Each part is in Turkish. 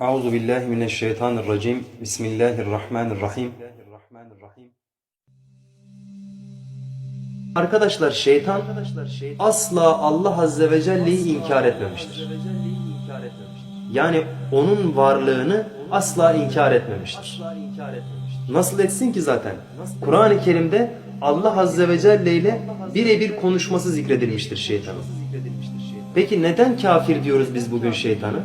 Euzu billahi mineşşeytanirracim. Bismillahirrahmanirrahim. Arkadaşlar şeytan asla Allah Azze ve Celle'yi inkar etmemiştir. Yani onun varlığını asla inkar etmemiştir. Nasıl etsin ki zaten? Kur'an-ı Kerim'de Allah Azze ve Celle ile birebir konuşması zikredilmiştir şeytanın. Peki neden kafir diyoruz biz bugün şeytanı?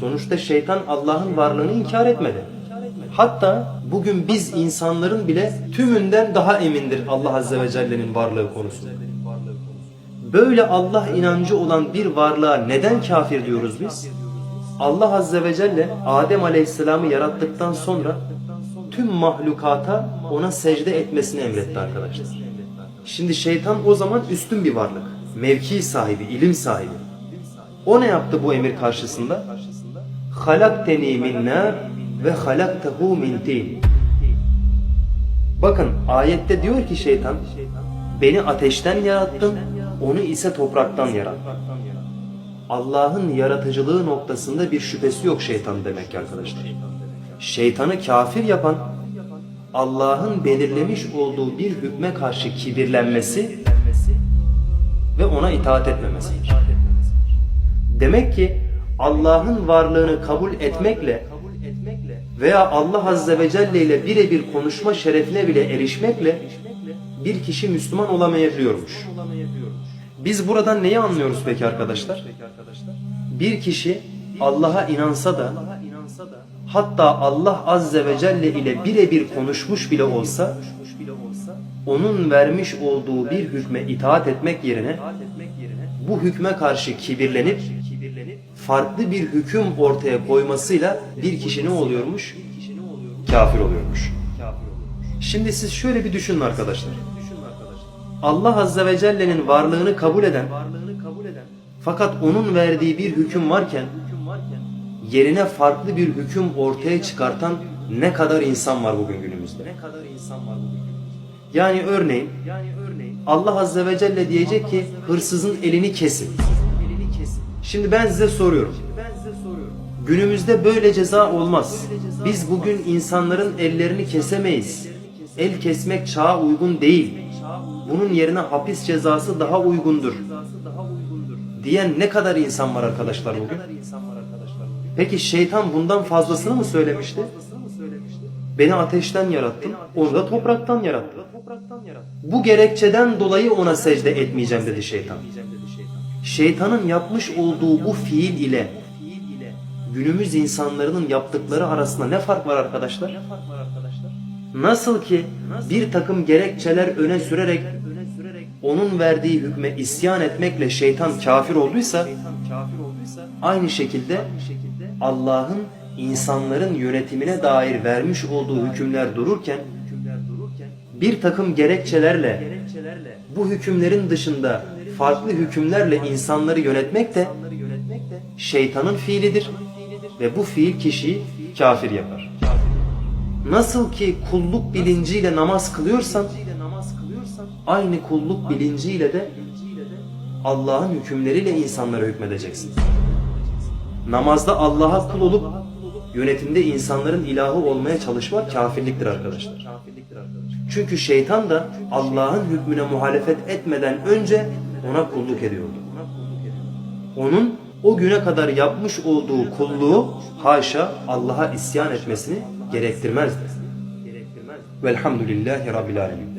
Sonuçta şeytan Allah'ın varlığını inkar etmedi. Hatta bugün biz insanların bile tümünden daha emindir Allah Azze ve Celle'nin varlığı konusunda. Böyle Allah inancı olan bir varlığa neden kafir diyoruz biz? Allah Azze ve Celle Adem Aleyhisselam'ı yarattıktan sonra tüm mahlukata ona secde etmesini emretti arkadaşlar. Şimdi şeytan o zaman üstün bir varlık. Mevki sahibi, ilim sahibi. O ne yaptı bu emir karşısında? Halakteni min nar ve halaktehu min tin. Bakın ayette diyor ki şeytan beni ateşten yarattın onu ise topraktan yarattın. Allah'ın yaratıcılığı noktasında bir şüphesi yok şeytan demek ki arkadaşlar. Şeytanı kafir yapan Allah'ın belirlemiş olduğu bir hükme karşı kibirlenmesi ve ona itaat etmemesidir. Demek ki Allah'ın varlığını kabul etmekle veya Allah Azze ve Celle ile birebir konuşma şerefine bile erişmekle bir kişi Müslüman olamayabiliyormuş. Biz buradan neyi anlıyoruz peki arkadaşlar? Bir kişi Allah'a inansa da hatta Allah Azze ve Celle ile birebir konuşmuş bile olsa onun vermiş olduğu bir hükme itaat etmek yerine bu hükme karşı kibirlenip farklı bir hüküm ortaya koymasıyla bir kişi ne oluyormuş? Kafir oluyormuş. Şimdi siz şöyle bir düşünün arkadaşlar. Allah Azze ve Celle'nin varlığını kabul eden fakat onun verdiği bir hüküm varken yerine farklı bir hüküm ortaya çıkartan ne kadar insan var bugün günümüzde? Yani örneğin Allah Azze ve Celle diyecek ki hırsızın elini kesin. Şimdi ben size soruyorum. Günümüzde böyle ceza olmaz. Biz bugün insanların ellerini kesemeyiz. El kesmek çağa uygun değil. Bunun yerine hapis cezası daha uygundur. Diyen ne kadar insan var arkadaşlar bugün? Peki şeytan bundan fazlasını mı söylemişti? Beni ateşten yarattın, onu da topraktan yarattın. Bu gerekçeden dolayı ona secde etmeyeceğim dedi şeytan. Şeytanın yapmış olduğu bu fiil ile günümüz insanların yaptıkları arasında ne fark var arkadaşlar? Nasıl ki bir takım gerekçeler öne sürerek onun verdiği hükme isyan etmekle şeytan kafir olduysa aynı şekilde Allah'ın insanların yönetimine dair vermiş olduğu hükümler dururken bir takım gerekçelerle bu hükümlerin dışında farklı hükümlerle insanları yönetmek de şeytanın fiilidir ve bu fiil kişiyi kafir yapar. Nasıl ki kulluk bilinciyle namaz kılıyorsan aynı kulluk bilinciyle de Allah'ın hükümleriyle insanlara hükmedeceksin. Namazda Allah'a kul olup yönetimde insanların ilahı olmaya çalışmak kafirliktir arkadaşlar. Çünkü şeytan da Allah'ın hükmüne muhalefet etmeden önce ona kulluk ediyordu. Onun o güne kadar yapmış olduğu kulluğu haşa Allah'a isyan etmesini gerektirmezdi. Velhamdülillahi Rabbil Alemin.